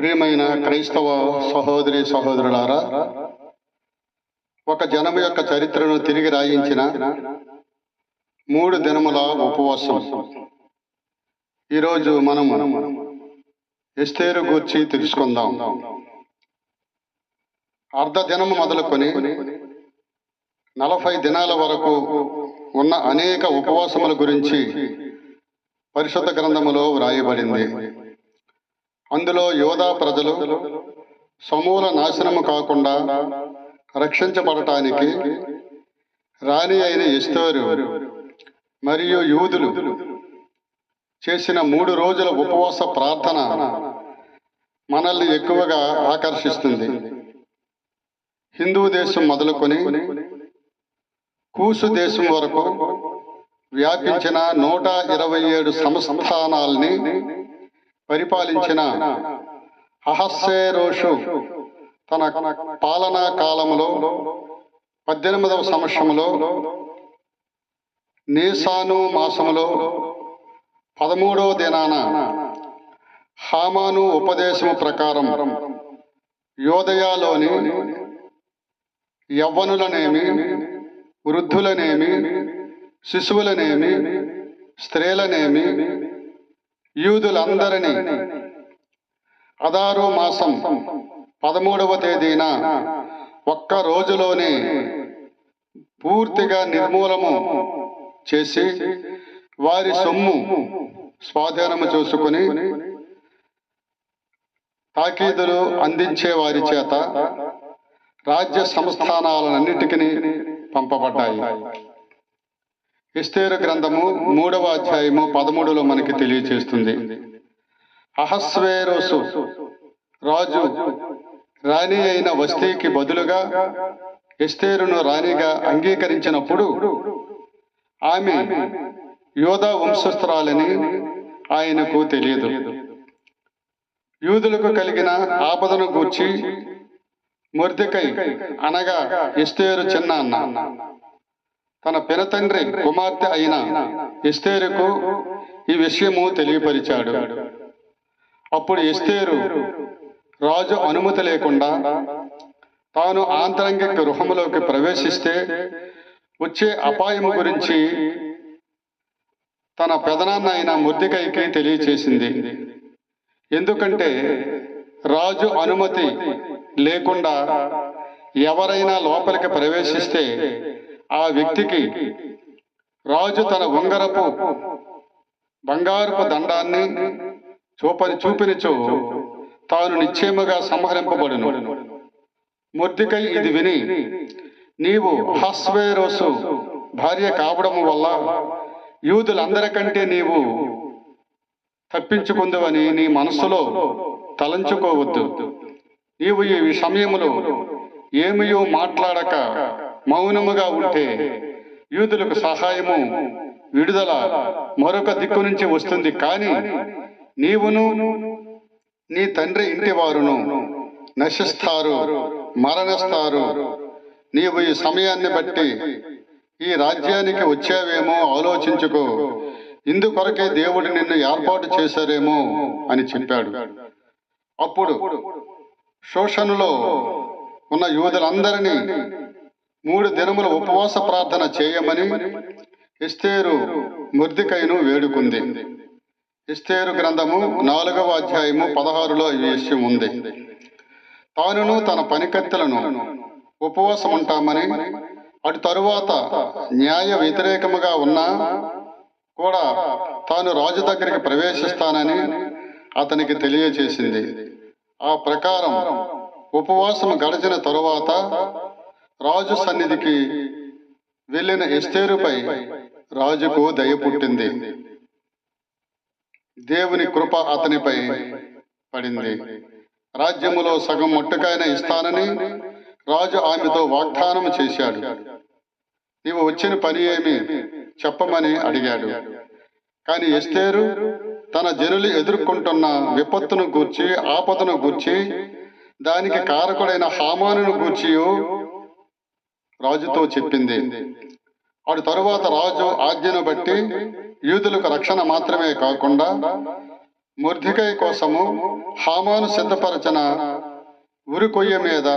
ప్రియమైన క్రైస్తవ సహోదరి సహోదరులారా ఒక జనం యొక్క చరిత్రను తిరిగి రాయించిన మూడు దినముల ఉపవాసం. ఈరోజు మనం ఎస్తేరు గూర్చి తెలుసుకుందాం. అర్ధ దినము మొదలుకొని నలభై దినాల వరకు ఉన్న అనేక ఉపవాసముల గురించి పరిశుద్ధ గ్రంథములో వ్రాయబడింది. అందులో యోధా ప్రజలు సమూల నాశనము కాకుండా రక్షించబడటానికి రాణి అయిన ఎస్తోరు మరియు యూదులు చేసిన మూడు రోజుల ఉపవాస ప్రార్థన మనల్ని ఎక్కువగా ఆకర్షిస్తుంది. హిందూ దేశం మొదలుకొని కూసు దేశం వరకు వ్యాపించిన నూట ఇరవై ఏడు సంస్థానాల్ని పరిపాలించిన అహస్సేరోషు తన పాలనా కాలంలో పద్దెనిమిదవ సంవత్సరంలో నీసాను మాసములో పదమూడవ దినాన హామాను ఉపదేశము ప్రకారం యోదయాలోని యవ్వనులనేమి వృద్ధులనేమి శిశువులనేమి స్త్రీలనేమి యూదులందరినీ అదారు మాసం పదమూడవ తేదీన ఒక్క రోజులోనే పూర్తిగా నిర్మూలము చేసి వారి సొమ్ము స్వాధీనము చూసుకుని తాకీదులు అందించే వారి చేత రాజ్య సంస్థానాలన్నిటికీ పంపబడ్డాయి. ఇస్తేరు గ్రంథము మూడవ అధ్యాయము పదమూడులో మనకి తెలియచేస్తుంది. అహస్వేరోసు రాజు రాణి అయిన వస్తీకి బదులుగా ఎస్తేరును రాణిగా అంగీకరించినప్పుడు ఆమె యోధా వంశస్థురాలని ఆయనకు తెలియదు. యూదులకు కలిగిన ఆపదను గూర్చి మొర్దెకై అనగా ఎస్తేరు చిన్న అన్న. తన పెరతండ్రి కుమార్తె అయిన ఎస్తేరుకు ఈ విషయము తెలియపరిచాడు. అప్పుడు ఎస్తేరు రాజు అనుమతి లేకుండా తాను ఆంతరంగిక గృహంలోకి ప్రవేశిస్తే వచ్చే అపాయము గురించి తన పెదనాన్న అయిన ముద్దికైకి తెలియచేసింది. ఎందుకంటే రాజు అనుమతి లేకుండా ఎవరైనా లోపలికి ప్రవేశిస్తే ఆ వ్యక్తికి రాజు తన ఉంగరపు బంగారపు దండాన్ని చూపని చూపినిచో తాను నిశ్చయముగా సంహరింపబడును. ముద్దికై ఇది విని నీవు హస్వేరోసు భార్య కావడం వల్ల యూదులందరికంటే నీవు తప్పించుకుందువని నీ మనస్సులో తలంచుకోవద్దు. నీవు ఈ సమయంలో ఏమియో మాట్లాడక మౌనముగా ఉంటే యూదులకు సహాయము విడుదల మరొక దిక్కు నుంచి వస్తుంది. కానీ నీవును నీ తండ్రి ఇంటి వారును నశిస్తారు మరణిస్తారు. నీవు ఈ సమయాన్ని బట్టి ఈ రాజ్యానికి వచ్చావేమో ఆలోచించుకో. ఇందుకొరకే దేవుడు నిన్ను ఏర్పాటు చేశారేమో అని చెప్పాడు. అప్పుడు శోషణలో ఉన్న యూదులందరినీ మూడు దినముల ఉపవాస ప్రార్థన చేయమని ఇస్తేరు మృతికైను వేడుకుంది. ఇస్తేరు గ్రంథము నాలుగవ అధ్యాయము పదహారులో ఈ విషయం ఉంది. తానును తన పనికత్తెలను ఉపవాసం ఉంటామని అటు తరువాత న్యాయ వ్యతిరేకముగా ఉన్నా కూడా తాను రాజు దగ్గరికి ప్రవేశిస్తానని అతనికి తెలియచేసింది ఆ ప్రకారం ఉపవాసం గడిచిన తరువాత రాజు సన్నిధికి వెళ్ళిన ఎస్తేరుపై రాజుకు దయ పుట్టింది. దేవుని కృప అతనిపై పడింది. రాజ్యములో సగం మట్టుకైన ఇస్తానని రాజు ఆమెతో వాగ్దానం చేశాడు. నీవు వచ్చిన పని ఏమి చెప్పమని అడిగాడు. కానీ ఎస్తేరు తన జనులు ఎదుర్కొంటున్న విపత్తును గూర్చి ఆపదను గూర్చి దానికి కారకుడైన హామానును గూర్చి రాజుతో చెప్పింది. అటు తరువాత రాజు ఆజ్ఞను బట్టి యూదులకు రక్షణ మాత్రమే కాకుండా ముర్ధికై కోసము హామాను సిద్ధపరచిన ఉరి కొయ్య మీద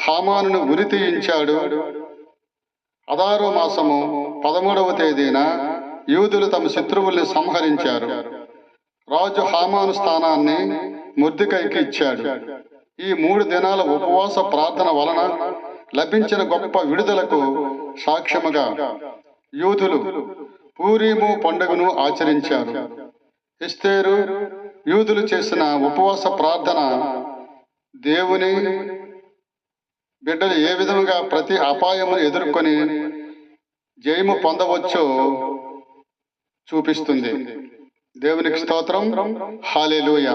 హామానును ఉరి తీయించాడు. అదారో మాసము పదమూడవ తేదీన యూదులు తమ శత్రువుల్ని సంహరించారు. రాజు హామాను స్థానాన్ని ముర్దికైకి ఇచ్చాడు. ఈ మూడు దినాల ఉపవాస ప్రార్థన వలన లభించిన గొప్ప విడుదలకు సాక్ష్యముగా యూదులు పూరీము పండుగను ఆచరించారు. ఎస్తేరు యూదులు చేసిన ఉపవాస ప్రార్థన దేవుని బిడ్డలు ఏ విధముగా ప్రతి అపాయమును ఎదుర్కొని జయము పొందవచ్చో చూపిస్తుంది. దేవునికి స్తోత్రం. హాలేలుయ.